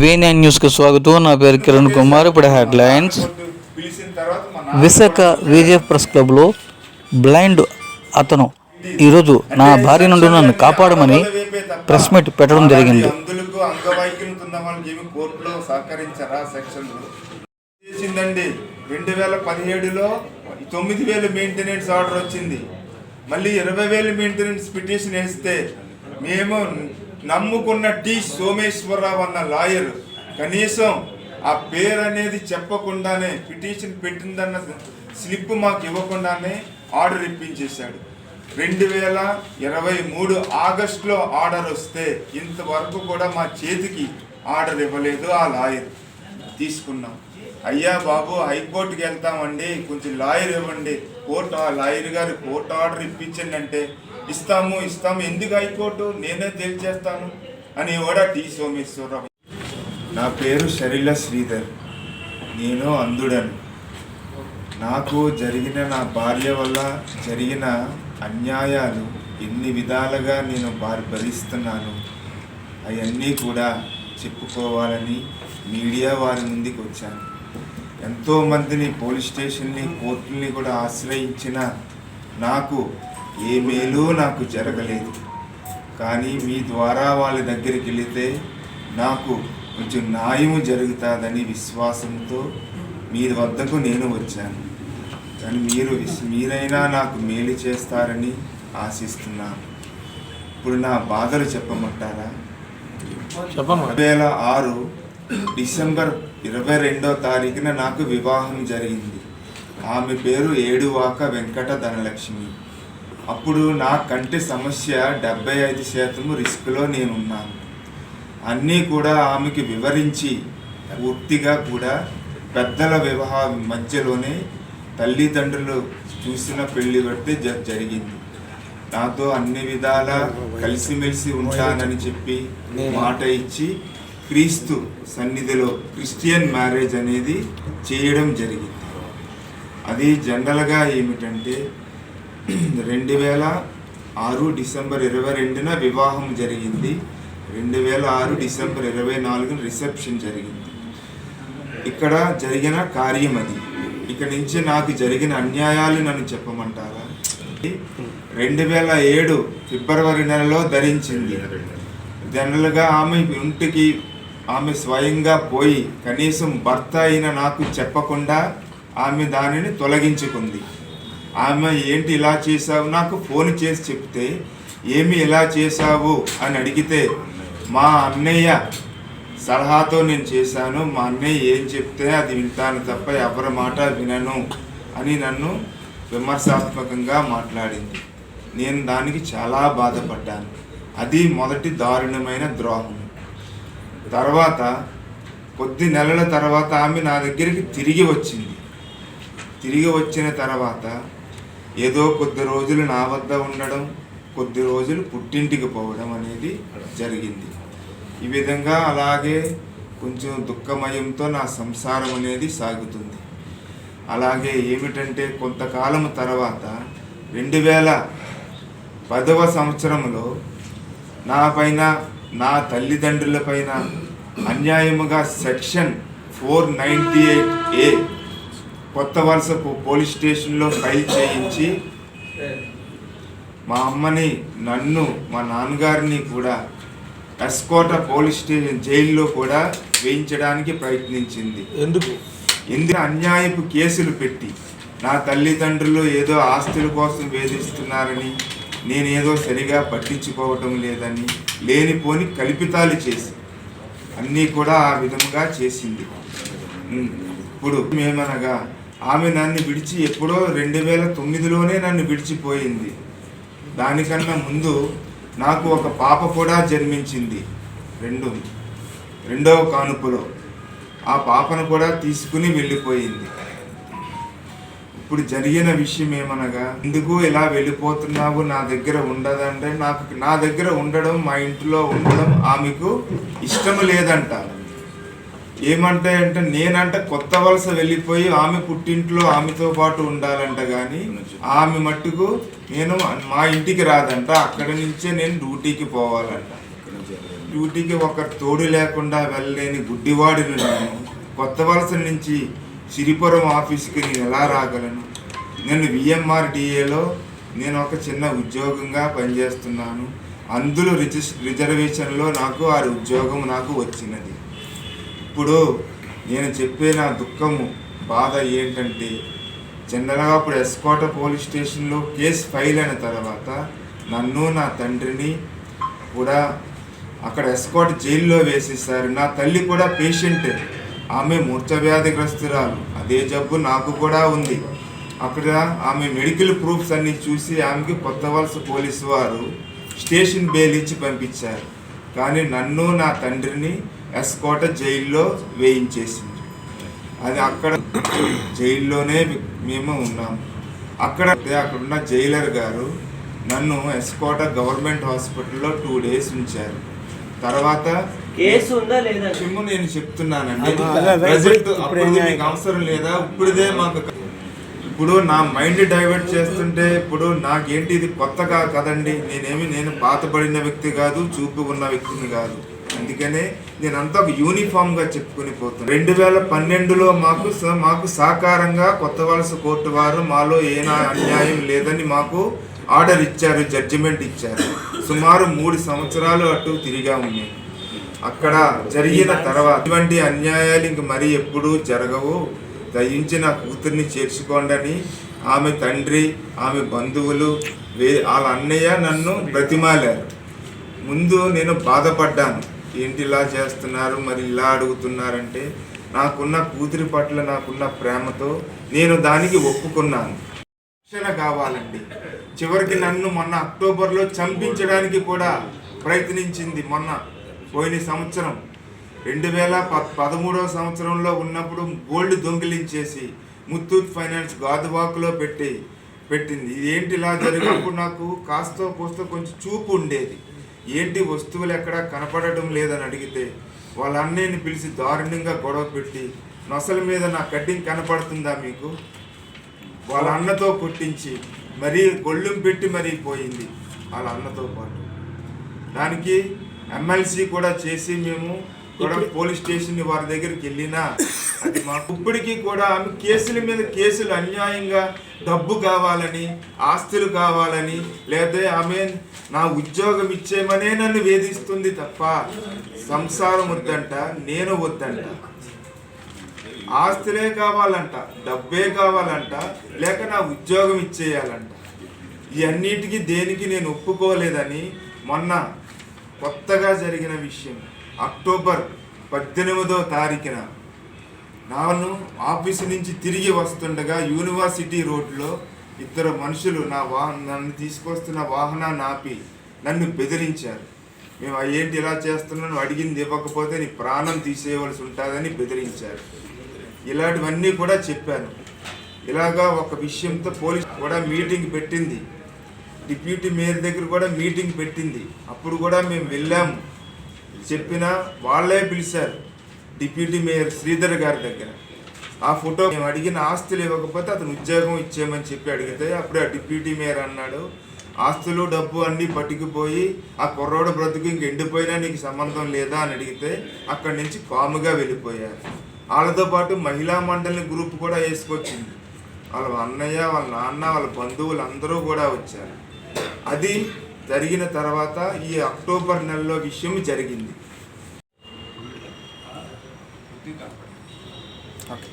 వి న్యూస్కి స్వాగతం. నా పేరు కిరణ్ కుమార్. ఇప్పుడు హెడ్లైన్స్. విశాఖ విజయ్ ప్రెస్ క్లబ్లో బ్లైండ్ అతను ఈరోజు నా భార్య నుండి నన్ను కాపాడమని ప్రెస్ మీట్ పెట్టడం జరిగింది. అంగవైకల్యంతో ఉన్న వాళ్ళకి ఏమి కోర్టులో సహకరించారా సెక్షన్లు చేసిందండి. రెండు వేల పదిహేడులో తొమ్మిది వేలు మెయింటెనెన్స్ ఆర్డర్ వచ్చింది. మళ్ళీ ఇరవై వేలు మెయింటెనెన్స్ పిటిషన్ వేస్తే మేము నమ్ముకున్న టి సోమేశ్వరరావు అన్న లాయర్ కనీసం ఆ పేరు అనేది చెప్పకుండానే పిటిషన్ పెట్టిందన్న స్లిప్ మాకు ఇవ్వకుండానే ఆర్డర్ ఇప్పించేశాడు. రెండు వేల ఇరవై మూడు ఆగస్టులో ఆర్డర్ వస్తే ఇంతవరకు కూడా మా చేతికి ఆర్డర్ ఇవ్వలేదు ఆ లాయర్ తీసుకున్నాం. అయ్యా బాబు హైకోర్టుకి వెళ్తామండి కొంచెం లాయర్ ఇవ్వండి. కోర్టు ఆ లాయర్ గారు కోర్టు ఆర్డర్ ఇప్పించండి అంటే ఇస్తాము ఇస్తాము. ఎందుకు హైకోర్టు? నేనే తెలియజేస్తాను అని కూడా టి సోమేశ్వరరావు. నా పేరు శరీల శ్రీధర్. నేను అందుడను నాకు జరిగిన నా భార్య వల్ల జరిగిన అన్యాయాలు ఎన్ని విధాలుగా నేను వారు భరిస్తున్నాను అవన్నీ కూడా చెప్పుకోవాలని మీడియా వారి ముందుకు వచ్చాను. ఎంతోమందిని పోలీస్ స్టేషన్ని కోర్టుల్ని కూడా ఆశ్రయించిన నాకు ఏ మేలు నాకు జరగలేదు. కానీ మీ ద్వారా వాళ్ళ దగ్గరికి వెళితే నాకు కొంచెం న్యాయం జరుగుతుందని విశ్వాసంతో మీ వద్దకు నేను వచ్చాను. కానీ మీరు మీరైనా నాకు మేలు చేస్తారని ఆశిస్తున్నాను ఇప్పుడు నా బాధలు చెప్పమంటారా? రెండు వేల ఆరు డిసెంబర్ ఇరవై రెండో తారీఖున నాకు వివాహం జరిగింది. ఆమె పేరు ఏడువాక వెంకట ధనలక్ష్మి. అప్పుడు నా కంటి సమస్య డెబ్బై ఐదు శాతము రిస్క్లో నేనున్నాను. అన్నీ కూడా ఆమెకి వివరించి పూర్తిగా కూడా పెద్దల వివాహ మధ్యలోనే తల్లిదండ్రులు చూసిన పెళ్ళి కడితే జ- జరిగింది. నాతో అన్ని విధాలా కలిసిమెలిసి ఉంటానని చెప్పి మాట ఇచ్చి క్రీస్తు సన్నిధిలో క్రిస్టియన్ మ్యారేజ్ అనేది చేయడం జరిగింది. అది జనరల్గా ఏమిటంటే రెండు వేల ఆరు డిసెంబర్ ఇరవై రెండున వివాహం జరిగింది. రెండు వేల ఆరు డిసెంబర్ ఇరవై నాలుగున రిసెప్షన్ జరిగింది. ఇక్కడ జరిగిన కార్యం అది. ఇక నుంచి నాకు జరిగిన అన్యాయాలు నన్ను చెప్పమంటారా? రెండు వేల ఏడు ఫిబ్రవరి నెలలో ధరించింది. జనరల్గా ఆమె ఇంటికి ఆమె స్వయంగా పోయి కనీసం భర్త అయిన నాకు చెప్పకుండా ఆమె దానిని తొలగించుకుంది. ఆమె ఏంటి ఇలా చేసావు నాకు ఫోన్ చేసి చెప్తే ఏమి ఇలా చేశావు? అని అడిగితే మా అన్నయ్య సలహాతో నేను చేశాను. మా అన్నయ్య ఏం చెప్తే అది వింటాను తప్ప ఎవరి మాట వినను అని నన్ను విమర్శాత్మకంగా మాట్లాడింది. నేను దానికి చాలా బాధపడ్డాను. అది మొదటి దారుణమైన ద్రోహం. తర్వాత కొద్ది నెలల తర్వాత ఆమె నా దగ్గరికి తిరిగి వచ్చింది. తిరిగి వచ్చిన తర్వాత ఏదో కొద్ది రోజులు నా వద్ద ఉండడం కొద్ది రోజులు పుట్టింటికి పోవడం అనేది జరిగింది. ఈ విధంగా అలాగే కొంచెం దుఃఖమయంతో నా సంసారం అనేది సాగుతుంది. అలాగే ఏమిటంటే కొంతకాలం తర్వాత రెండు వేల పదవ సంవత్సరంలో నా పైన నా తల్లిదండ్రుల పైన అన్యాయముగా section four ninety eight A Kothavalasa police స్టేషన్లో ఫైల్ చేయించి మా అమ్మని నన్ను మా నాన్నగారిని కూడా ఎస్కోట పోలీస్ స్టేషన్ జైల్లో కూడా వేయించడానికి ప్రయత్నించింది. ఎందుకు? ఇందులో అన్యాయపు కేసులు పెట్టి నా తల్లిదండ్రులు ఏదో ఆస్తుల కోసం వేధిస్తున్నారని నేనేదో సరిగా పట్టించుకోవటం లేదని లేనిపోని కల్పితాలు చేసి అన్నీ కూడా ఆ విధముగా చేసింది. ఇప్పుడు మేమనగా ఆమె నన్ను విడిచి ఎప్పుడో రెండు వేల తొమ్మిదిలోనే నన్ను విడిచిపోయింది. దానికన్నా ముందు నాకు ఒక పాప కూడా జన్మించింది. రెండు. రెండవ కానుపులో ఆ పాపను కూడా తీసుకుని వెళ్ళిపోయింది. ఇప్పుడు జరిగిన విషయం ఏమనగా ఎందుకు ఇలా వెళ్ళిపోతున్నావు? నా దగ్గర ఉండదంటే నాకు నా దగ్గర ఉండడం మా ఇంట్లో ఉండడం ఆమెకు ఇష్టం లేదంట ఏమంటే అంటే కొత్త వలస వెళ్ళిపోయి ఆమె పుట్టింట్లో ఆమెతో పాటు ఉండాలంట కానీ ఆమె మట్టుకు నేను మా ఇంటికి రాదంట. అక్కడి నుంచే నేను డ్యూటీకి పోవాలంట. డ్యూటీకి ఒక తోడు లేకుండా వెళ్ళలేని గుడ్డివాడిని నేను కొత్త వలస నుంచి సిరిపురం ఆఫీస్కి నేను ఎలా రాగలను? నేను విఎంఆర్డిఏలో నేను ఒక చిన్న ఉద్యోగంగా పనిచేస్తున్నాను. అందులో రిజిస్ రిజర్వేషన్లో నాకు ఆ ఉద్యోగం నాకు వచ్చినది. ఇప్పుడు నేను చెప్పే నా దుఃఖము బాధ ఏంటంటే జనరల్గా అప్పుడు ఎస్కోట పోలీస్ స్టేషన్లో కేసు ఫైల్ అయిన తర్వాత నన్ను నా తండ్రిని కూడా అక్కడ ఎస్కోట జైల్లో వేసేసారు. నా తల్లి కూడా పేషెంట్. ఆమె మూర్ఛవ్యాధిగ్రస్తురాలు. అదే జబ్బు నాకు కూడా ఉంది. అక్కడ ఆమె మెడికల్ ప్రూఫ్స్ అన్నీ చూసి ఆమెకి కొత్త వలస పోలీసు వారు స్టేషన్ బెయిల్ ఇచ్చి పంపించారు. కానీ నన్ను నా తండ్రిని ఎస్కోట జైల్లో వేయించేసింది. అది అక్కడ జైల్లోనే మేము ఉన్నాము అక్కడ అక్కడున్న జైలర్ గారు నన్ను ఎస్కోట గవర్నమెంట్ హాస్పిటల్లో టూ డేస్ ఉంచారు. తర్వాత కేసు ఉందా లేదా? నేను చెప్తున్నానండి. అవసరం లేదా? ఇప్పుడుదే మాకు ఇప్పుడు నా మైండ్ డైవర్ట్ చేస్తుంటే ఇప్పుడు నాకేంటి ఇది కొత్తగా కదండి? నేనేమి నేను పాతబడిన వ్యక్తి కాదు చూపు ఉన్న వ్యక్తిని కాదు. అందుకనే నేనంతా ఒక యూనిఫామ్గా చెప్పుకుని పోతున్నాను రెండు వేల పన్నెండులో మాకు స- మాకు సాకారంగా కొత్త వలస కోర్టు వారు మాలో ఏనా అన్యాయం లేదని మాకు ఆర్డర్ ఇచ్చారు జడ్జిమెంట్ ఇచ్చారు. సుమారు మూడు సంవత్సరాలు అటు తిరిగా ఉన్నాయి. అక్కడ జరిగిన తర్వాత ఇటువంటి అన్యాయాలు ఇంక మరీ ఎప్పుడూ జరగవు. దయించి నా కూతుర్ని చేర్చుకోండి అని ఆమె తండ్రి ఆమె బంధువులు వే వాళ్ళ అన్నయ్య నన్ను బ్రతిమాలారు. ముందు నేను బాధపడ్డాను. ఏంటి ఇలా చేస్తున్నారు? మరి ఇలా అడుగుతున్నారంటే నాకున్న కూతురి పట్ల నాకున్న ప్రేమతో నేను దానికి ఒప్పుకున్నాను. రక్షణ కావాలండి. చివరికి నన్ను మొన్న అక్టోబర్లో చంపించడానికి కూడా ప్రయత్నించింది మొన్న పోయిన సంవత్సరం. రెండు వేల ప పదమూడవ సంవత్సరంలో ఉన్నప్పుడు గోల్డ్ దొంగిలించేసి ముత్తూట్ ఫైనాన్స్ గాదువాకులో పెట్టి పెట్టింది. ఇది ఏంటి ఇలా జరిగినప్పుడు నాకు కాస్తో కోస్తో కొంచెం చూపు ఉండేది. ఏంటి వస్తువులు ఎక్కడా కనపడటం లేదని అడిగితే వాళ్ళ అన్నయ్యని పిలిచి దారుణంగా గొడవ పెట్టి నొసల మీద నా కటింగ్ కనపడుతుందా మీకు? వాళ్ళ అన్నతో కొట్టించి మరీ గొళ్ళెం పెట్టి మరీ పోయింది వాళ్ళ అన్నతో పాటు. దానికి ఎమ్మెల్సీ కూడా చేసి మేము కూడా పోలీస్ స్టేషన్ వారి దగ్గరికి వెళ్ళినా అది మా ఇప్పటికీ కూడా ఆమె కేసుల మీద కేసులు అన్యాయంగా డబ్బు కావాలని ఆస్తులు కావాలని లేదా ఆమె నా ఉద్యోగం ఇచ్చేయమనే నన్ను వేధిస్తుంది తప్ప సంసారం వద్దంట నేను వద్దంట. ఆస్తులే కావాలంట డబ్బే కావాలంట లేక నా ఉద్యోగం ఇచ్చేయాలంట. ఈ అన్నిటికీ దేనికి నేను ఒప్పుకోలేదని మొన్న కొత్తగా జరిగిన విషయం. అక్టోబర్ పద్దెనిమిదో తారీఖున నాను ఆఫీసు నుంచి తిరిగి వస్తుండగా యూనివర్సిటీ రోడ్లో ఇద్దరు మనుషులు నా వాహన నన్ను తీసుకొస్తున్న వాహనాన్ని ఆపి నన్ను బెదిరించారు. మేము ఏంటి ఇలా చేస్తున్నాను అడిగింది ఇవ్వకపోతే నీ ప్రాణం తీసేయవలసి ఉంటుందని బెదిరించారు. ఇలాంటివన్నీ కూడా చెప్పాను. ఇలాగా ఒక విషయంతో పోలీస్ కూడా మీటింగ్ పెట్టింది. డిప్యూటీ మేయర్ దగ్గర కూడా మీటింగ్ పెట్టింది. అప్పుడు కూడా మేము వెళ్ళాము. చెప్పినా వాళ్ళే పిలిచారు. డిప్యూటీ మేయర్ శ్రీధర్ గారి దగ్గర. ఆ ఫోటో మేము అడిగిన ఆస్తులు ఇవ్వకపోతే అతను ఉద్యోగం ఇచ్చేయమని చెప్పి అడిగితే అప్పుడు ఆ డిప్యూటీ మేయర్ అన్నాడు. ఆస్తులు డబ్బు అన్నీ పట్టుకుపోయి ఆ కుర్రోడు బ్రతుకు ఇంక ఎండిపోయినా నీకు సంబంధం లేదా అని అడిగితే అక్కడి నుంచి కాముగా వెళ్ళిపోయారు. వాళ్ళతో పాటు మహిళా మండలి గ్రూప్ కూడా వేసుకొచ్చింది. వాళ్ళ అన్నయ్య వాళ్ళ నాన్న వాళ్ళ బంధువులు అందరూ కూడా వచ్చారు. అది జరిగిన తర్వాత ఈ అక్టోబర్ నెలలో విషయం జరిగింది ఓకే